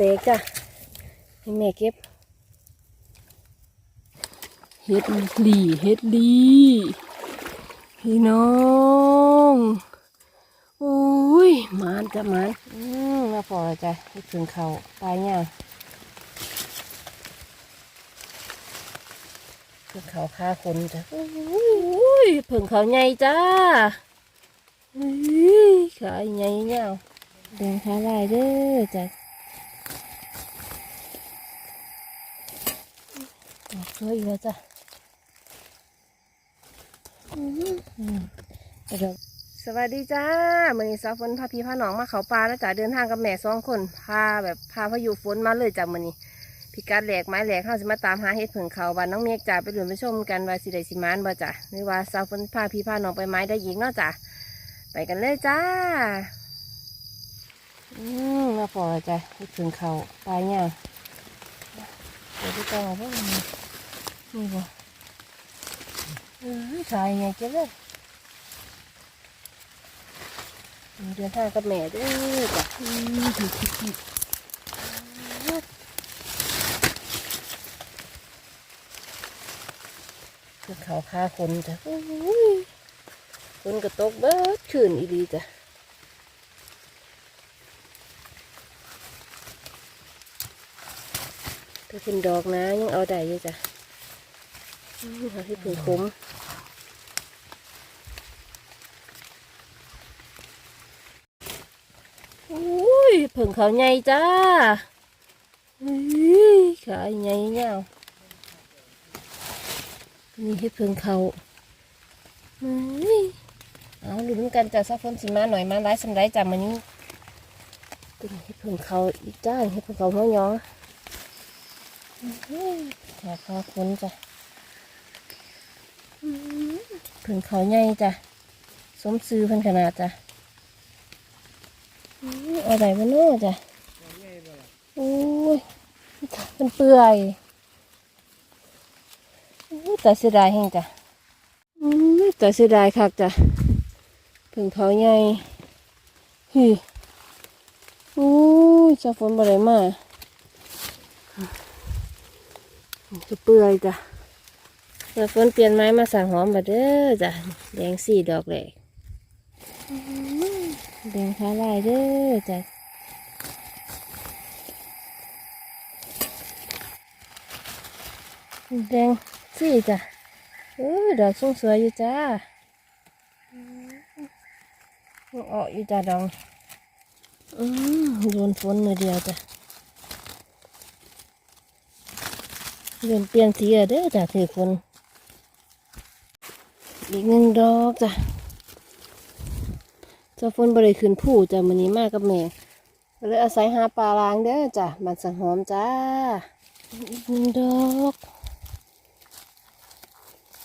เตกจ้ะให้แม่เก็บ เฮ็ดลีเฮ็ดลีพี่น้องอุ้ยมานจะมานอืมมาพอแล้วจ้ะให้ถึงเขาปลายย่างเพิ่งเขาคาคนจ้ะอุ้ยเพิ่งเขาใหญ่จ้าอุ้ยขาใหญ่เงาเดินขาลายเด้อจ้ะ ออกสวยอีกแล้วจ้ะสวัสดีจ้ามือนี้สาวฝนพาพี่พาน้องมาเขาปลาแล้วจ้ะเดินทางกับแม่สองคนพาแบบพาพายุฝนมาเลยจ้ะมือนี้พิกัดแหลกไม้แหลกเข้าสิมาตามหาเห็ดผึ่งเขาบ้านน้องเมฆจ้ะไปดูไปชมกันว่าสิได้สิมานบ่จ้ะหรือว่าสาวฝนพาพี่พาน้องไปไม้ได้ยิงเนาะจ้ะไปกันเลยจ้าอืมมาพอแล้วจ้ะเห็ดผึ่งเขาปลาเนี่ยเดี๋ยวไปต่อพวกนี้ นี่บ่เออชายไงเจ้าเลยเดินทางกับแม่เด้วยจ้ะคือเขาพาคนจ้ะอุ้ยคนกระตกเบิดขืนอีดีจ้ะถ้าเป็นดอกนะยังเอาได้อยู่จ้ะอืม เอาที่ผึ่งคุ้มอุ้ยเพิ่งเขาใหญ่จ้าอุ้ยขาใหญ่เงานี่ให้เพิ่งเขาอุ้ยเอาลุ้นกันจ้ะซาฟอนสิมาหน่อยมาไล่สำไรจ้ะมันนี้ตัวนี้ให้เพิ่งเขาอีกจ้าให้เพิ่งเขาหัวยองอุ้ยขาพาคนจ้ะ อุ้ยเพิ่งเขาใหญ่จ้ะ สมซื้อเพิ่นขนาดจ้ะเอาไหนมาโน่จ้ะโอ้ย มันเปื่อยโอ้ยแต่เสียดายแห้งจ้ะอุ้ยแต่เสียดายคักจ้ะผึ่งเขาใหญ่ฮีโอ้ยจะฝนบ่ได้มาจะเปื่อยจ้ะ จะฝนเปลี่ยนไม้มาสั่งหอมมาเด้อจ้ะแดงสี่ดอกแหลกแดงขาลายเด้อจ้ะแดงสี่จ้ะเออดอกสงสวยอยู่จ้าออกอยู่จ้าดองอืมโดนฝนมือเดียวจ้ะเดินเปลี่ยนสีอเด้อจ้ะถือฝน อีกหนึ่งดอกจ้ะเจ้าฝนบริขึ้นผู้จ้ะมื้อนี้มากกับแม่เลยอาศัยหาปลาล้างเด้อจ้ะมันสังหอมจ้าอีกหนึ่งดอก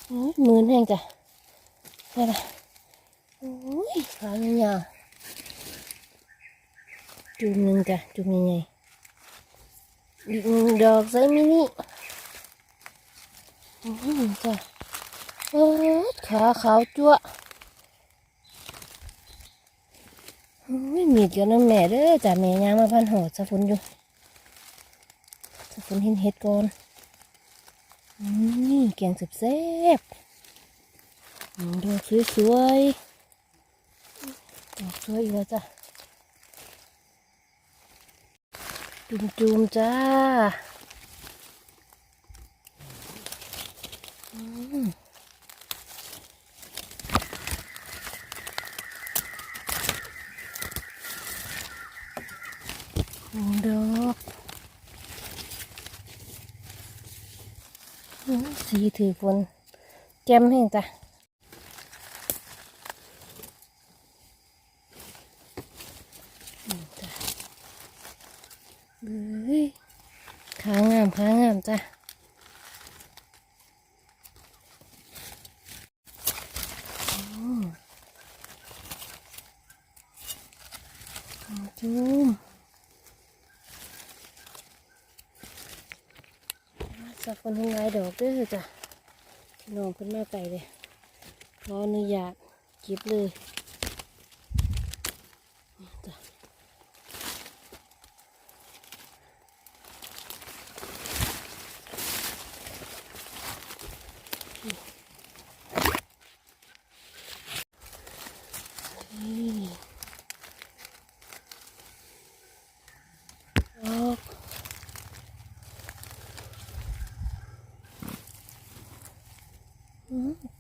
โอ้ยหมือนแห้งจ้ะได้ละโอ้ยขาเงาๆจุ่มหนึ่งจ้ะจุ่มยังไงอีกหนึ่งดอกใส่มินิโอ้ยจ้ะ ขาขาวจั่วอุ้ยมีดอยู่น้ำแม่เด้อจ้ะแม่ย่างมาพันหอดสะฟุนอยู่สะฟุนเห็นเห็ดก่อนอืมแกงแซ่บดอกสวยๆดอกสวยอีกแล้วจ้ะจุ่มๆจ้าอืม หนึ่ง ดอกสีถือฝนแจ่มแห้งจ้ะนี่จ้ะเฮ้ยขางามขางามจ้ะอืมจุ่ม สัก คนทั้งหลายดอกเด้อจ้ะพี่น้องขึ้นมาไก่เลยขออนุญาตเก็บเลยนี่จ้ะ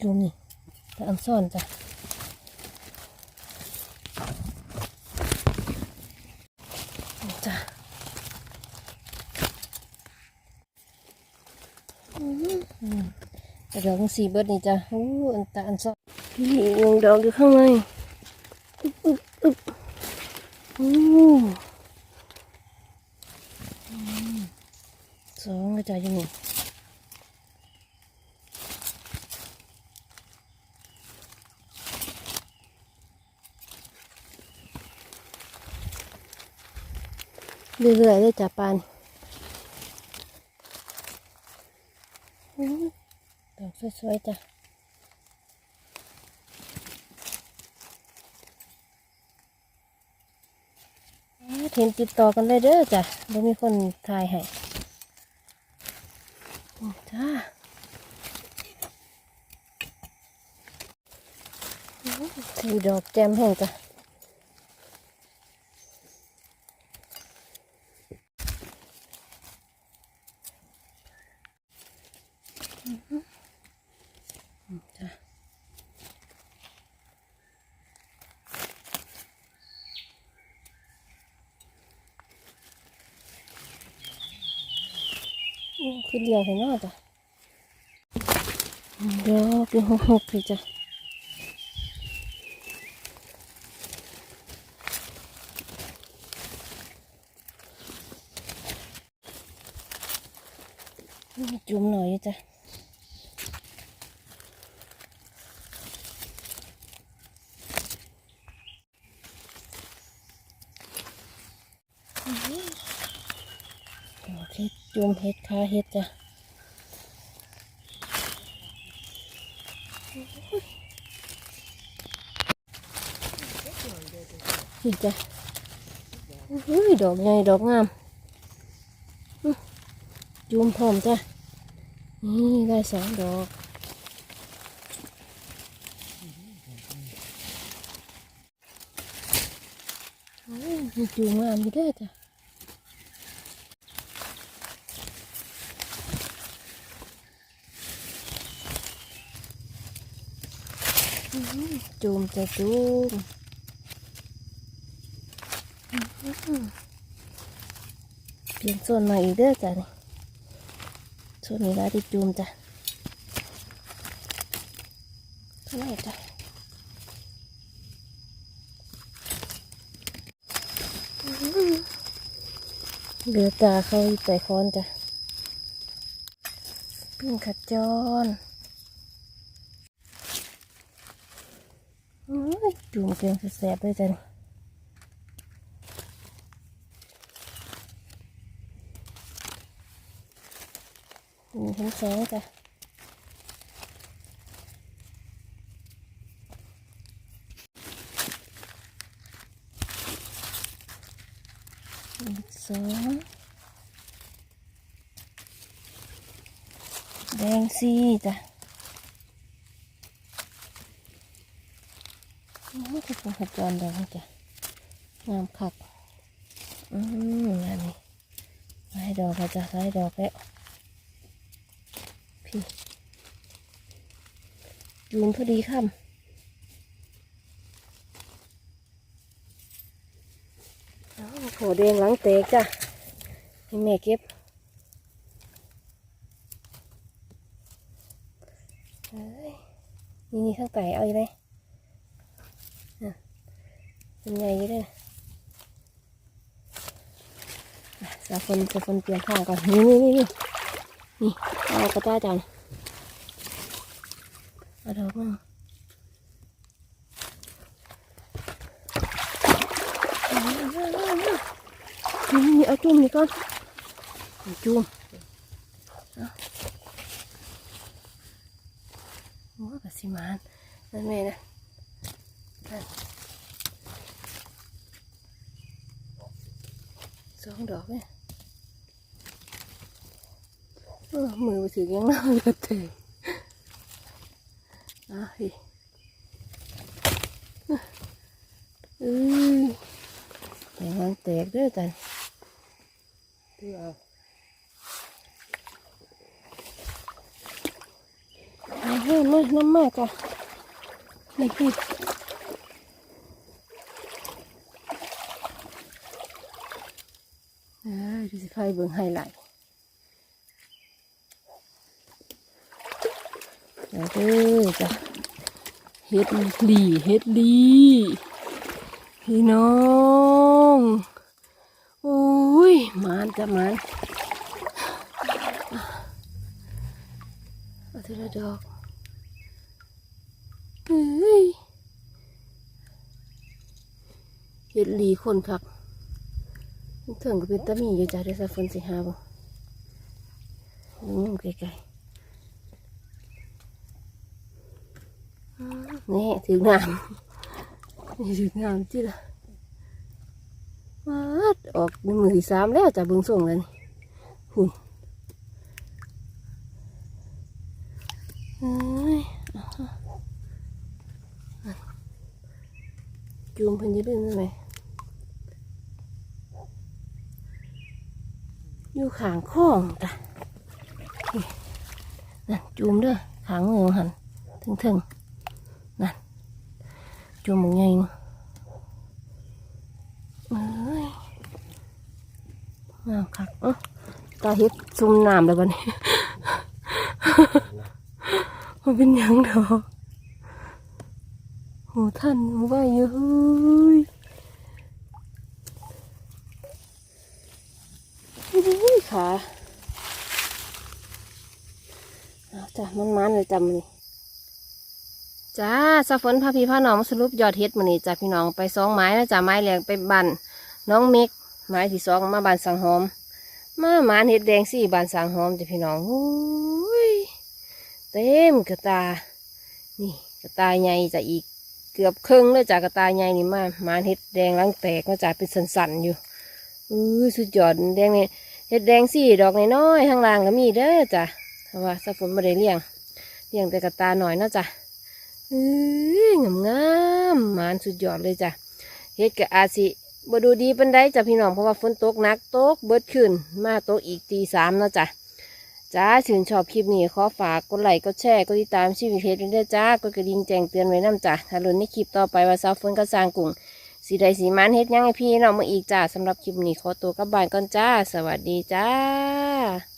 ดูนี่ตะอันซ่อนจ้ะนี่จ้ะอืมอืมแต่ดอกมันสีเบิดนี่จ้ะอู้อันตะอันซ่อนนี่ยังดอกอยู่ข้างในอึบอึบอึบอู้อืมสองก็จะอยู่นี่ เรื่อยๆเลยจ้ะปานอื้อดอกสวยๆจ้ะเห็นติดต่อกันเลยเด้อจ้ะเดี๋ยวมีคนถ่ายให้จ้าสีดอกแจ่มแห้งจ้ะ จ้ะโอ้คือเดียวเห็นเนาจ้ะเดี๋ยวเป็นหกหกเลยจ้ะจุ่มหน่อยจ้ะ โอเคจุ่มเห็ดขาเห็ดจ้ะนี่จ้ะอุ้ยดอกใหญ่ดอกงามจุ่มพร้อมจ้ะนี่ได้สองดอกอุ้ยจุ่มงามอยู่เด้อจ้ะ จูมจะจูมเปลี่ยนโซนม่อีกเด้อจ้ะนี่โซนนี้ละที่จูมจ้ะเท่าไหร่จ้ะเหลือตาเขาใส่คอนจ้ะปิ้งขจรโอ้ย จุ่มเกลือแสบๆเลยจ้ะนี่มีทั้งสองจ้ะสองแดงสี่จ้ะ โอ้ยคือเป็น ขจรดอกจ้ะงามคักอืมงานนี้ไล่ดอกจ้ะไล่ดอกแล้วพี่จูนพอดีค่ำเอาโผแดงหลังเตกจ้ะให้แม่เก็บเอ้ยนี่นี่ข้างไก่เอาอยู่เลย เป็นไงก็ได้อะสาคนสาคนเตรียมผ้าก่อนนี่นี่นี่นี่นี่เอากระต้าจังเอาดอกมานี่นี่เอาจุ่มนี่ก่อนจุ่มเอาโอ้กระสิมานนั่นแม่นะนั่น สองดอกเนี่ยเออมือไปถือยังน่าจะเตะอะพี่เอ้ยแต่มันแตกด้วยจันเอาอืมาเฮ้ยมาน้ำมากจ้ะนี่พี่ ยดูสิไฟเบิ่งไฮไลท์เด้อจ้ะเฮ็ดลีเฮ็ดลีพี่น้องโอ้ยมานจ้ะมานเอาทีละดอกเฮ้ยเฮ็ดลีคนคัก ถิงก็เป็นตะมีอยู่จ้ะเดี๋ยวสักฝนสิหาบ่ดูมุมไกลๆอืมนี่ถึงน้ำนี่ถึงน้ำที่ละมาดออกในมือที่สามแล้วจ้ะเบิ่งส่งแล้วนี่หุ่นจูมเพิ่นอยืดได้ไหม อยู่ขางข้องจ้ะนั่นจูมเด้อขางมือหันถึงถึงๆนั่นจูมมึงไงเนาะเอ้ยงาคักเออตาเฮ็ดซุ่มน้ำแล้วบัดนี้มันเป็นยังดอกโหท่านหูว่าเยอะเฮ้ย อุ้ย ขาเอาจ้ะมันมันเลยจ้ะมันจ้าสะฝนพาพี่พาน้องสรุปยอดเฮ็ดมันนี่จ้ะพี่น้องไปสองไม้นะจ้ะไม้แหลงไปบันน้องเมกไม้ที่สองมาบานสังหอม มาหมานเห็ดแดงสี่บานสังหอมจ้ะพี่น้องอุ้ยเต็มกระตา นี่กระตาใหญ่จ้ะอีกเกือบครึ่งเลยจ้ะกระตาใหญ่นี่มาหมานเห็ดแดงหลังแตกก็จ้ะเป็นสันๆอยู่อุ้สุดยอดแดงเนี่ เห็ดแดงสี่ดอกน้อยๆข้างล่างก็มีเด้อจ้ะเพราะว่าสะฝนไม่ได้เลี้ยงเลี้ยงแต่กระตาหน่อยนะจ้ะเอ้ยงามงามๆหมานสุดยอดเลยจ้ะเห็ดกับอาสิบ่ดูดีปันไดจ้ะพี่น้องเพราะว่าฝนตกหนักตกเบิดขึ้นมาตกอีกตีสามนะจ้ะจ้าถึงชอบคลิปนี้ขอฝากกดไลค์กดแชร์กดติดตามชีวิตเพจด้วยเด้จ้ากดกระดิ่งแจ้งเตือนไว้นํจ้ะถ้าลุ้นในคลิปต่อไปว่าสาวฝนก็สร้างกลุ่ม สีใดสีมันเฮ็ดยังไอพี่น้องมาอีกจ้าสำหรับคลิปนี้ขอตัวกลับบ้านก่อนจ้า สวัสดีจ้า